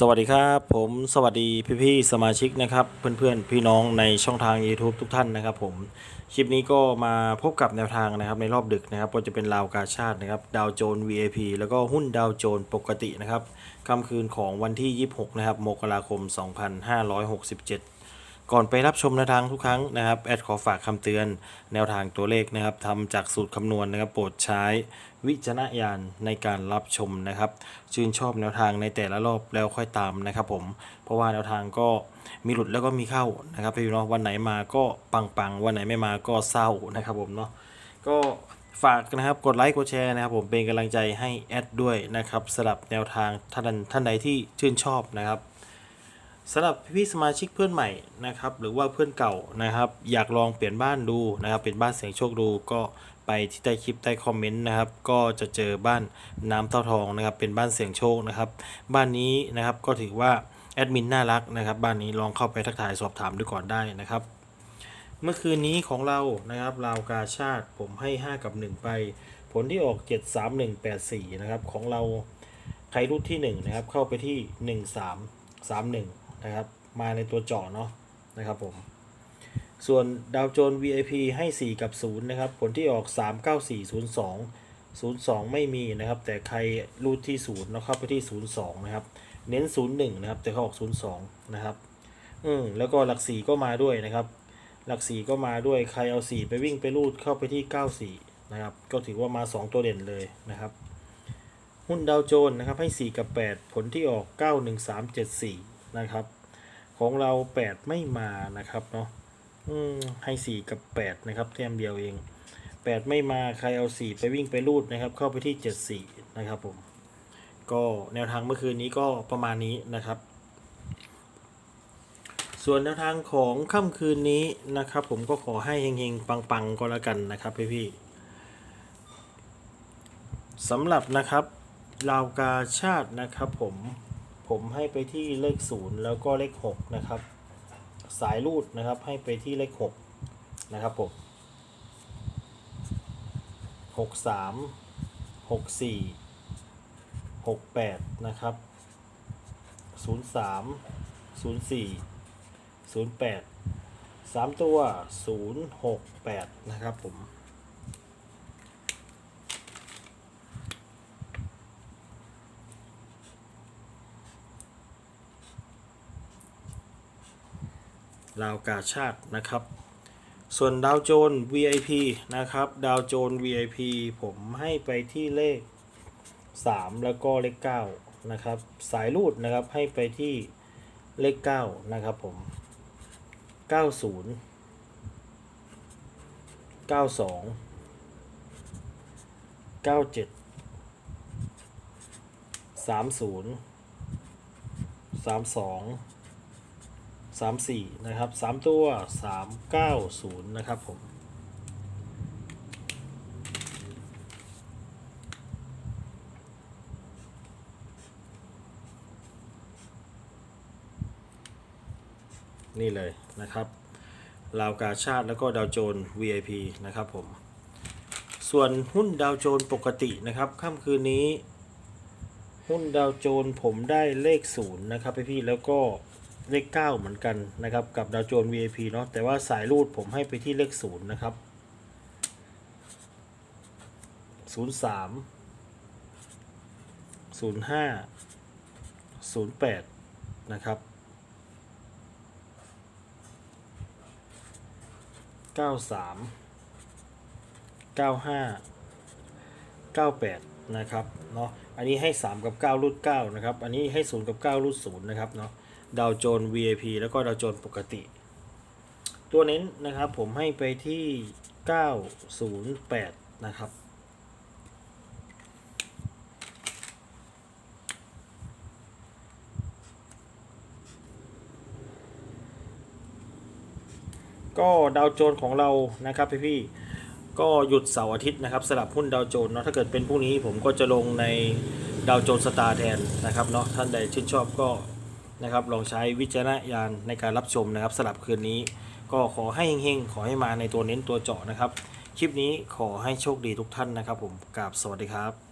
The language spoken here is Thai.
สวัสดีครับผมสวัสดีพี่ๆสมาชิกนะครับ เพื่อนๆพี่น้องในช่องทาง YouTube ทุกท่านนะครับ ผมคลิปนี้ก็มาพบกับแนวทางนะครับในรอบดึกนะครับก็จะเป็นราวกาชาตินะครับดาวโจน VIP แล้วก็หุ้นดาวโจนปกตินะครับค่ำคืนของวันที่ 26 นะครับมกราคม 2567 ก่อนไปรับชมแนวทางทุกครั้งนะครับแอดขอฝากคำเตือนแนวทางตัวเลขนะครับทำจากสูตรคำนวณนะครับโปรดใช้วิจารณญาณในการรับชมนะครับชื่นชอบแนวทางในแต่ละรอบแล้วค่อยตามนะครับผมเพราะว่าแนวทางก็มีหลุดแล้วก็มีเข้านะครับพี่น้องวันไหนมาก็ปังๆ วันไหนไม่มาก็เศร้านะครับผมเนาะก็ฝากนะครับกดไลค์กดแชร์นะครับผมเป็นกำลังใจให้แอดด้วยนะครับสำหรับแนวทางท่านท่านใดที่ชื่นชอบนะครับ สำหรับพี่สมาชิกเพื่อนใหม่นะครับหรือว่าเพื่อนเก่านะครับ อยากลองเปลี่ยนบ้านดูนะครับ เป็นบ้านเสียงโชคดูก็ไปที่ใต้คลิปใต้คอมเมนต์นะครับก็จะเจอบ้านน้ำเต้าทองนะครับ เป็นบ้านเสียงโชคนะครับ บ้านนี้นะครับก็ถือว่าแอดมินน่ารักนะครับ บ้านนี้ลองเข้าไปทักทายสอบถามดูก่อนได้นะครับ เมื่อคืนนี้ของเรานะครับราวกาชาติผมให้ 5 กับ 1 ไป ผลที่ออก 7 3 1 8 4 นะครับของเราใครรุ่นที่ 1 นะครับ เข้าไปที่ 1 3 3 1 นะครับ มาในตัวเจาะเนาะนะครับผม ส่วนดาวโจน VIP ให้ 4 กับ 0 นะครับ ผลที่ออก 3 9 4 0 2 02 ไม่มีนะครับ แต่ใครรูดที่0แล้วเข้าไปที่ 02 นะครับ เน้น 01 นะครับ แต่เขาออก 02 นะครับ อืมแล้วก็หลักสี่ก็มาด้วยนะครับ หลักสี่ก็มาด้วยใครเอาสี่ไปวิ่งไปรูดเข้าไปที่เก้าสี่นะครับ ก็ถือว่ามาสองตัวเด่นเลยนะครับหุ้นดาวโจนส์นะครับให้สี่กับแปดผลที่ออกเก้าห นะครับ ของเราแปดไม่มานะครับเนาะอืมให้สี่กับแปดนะครับแต้มเดียวเองแปดไม่มาใครเอาสี่ไปวิ่งไปรูดนะครับ เข้าไปที่เจ็ดสี่นะครับผม ก็แนวทางเมื่อคืนนี้ก็ประมาณนี้นะครับ ส่วนแนวทางของค่ำคืนนี้นะครับ ผมก็ขอให้เฮงๆ ปังๆ ก็แล้วกันนะครับพี่ๆสำหรับนะครับราวกาชาตินะครับผม ผมให้ไปที่เลขศูนย์แล้วก็เลขหกนะครับ สายรูดนะครับให้ไปที่เลขหกนะครับผมหกสามหกสี่หกแปดนะครับศูนย์สามศูนย์สี่ศูนย์แปดสามตัวศูนย์หกแปดนะครับผม ลาวกาชาตินะครับ ส่วนดาวโจน VIP นะครับดาวโจน VIP ผมให้ไปที่เลข 3 แล้วก็เลข9นะครับสายรูดนะครับให้ไปที่เลข9นะครับผม 90 92 97 30 32 34 นะครับ 3 ตัว 390 นะครับผมนี่เลยนะครับลาวกาชาติแล้วก็ดาวโจน VIP นะครับผม ส่วนหุ้นดาวโจนปกตินะครับค่ำคืนนี้ หุ้นดาวโจนผมได้เลขศูนย์นะครับพี่ๆแล้วก็ เลข 9 เหมือนกันนะครับ กับดาวโจน VIP เนาะแต่ว่าสายรูดผมให้ไปที่เลขศูนย์นะครับ 03 05 08 นะครับ 93 95 98 นะครับเนาะอันนี้ให้ 3 กับ 9 รูด 9 นะครับ อันนี้ให้ 0 กับ 9 รูด 0 นะครับเนาะ ดาวโจน VIP แล้วก็ดาวโจนปกติ ตัวเน้นนะครับผมให้ไปที่ 908 นะครับก็ดาวโจนของเรานะครับพี่พี่ก็หยุดเสาร์อาทิตย์นะครับสลับหุ้นดาวโจนเนาะถ้าเกิดเป็นพรุ่งนี้ผมก็จะลงในดาวโจนสตาร์แทนนะครับเนาะท่านใดชื่นชอบก็ นะครับ ลองใช้วิจารณญาณในการรับชมนะครับสลับคืนนี้ ก็ขอให้เฮงๆ ขอให้มาในตัวเน้นตัวเจาะนะครับ คลิปนี้ขอให้โชคดีทุกท่านนะครับผมกราบสวัสดีครับ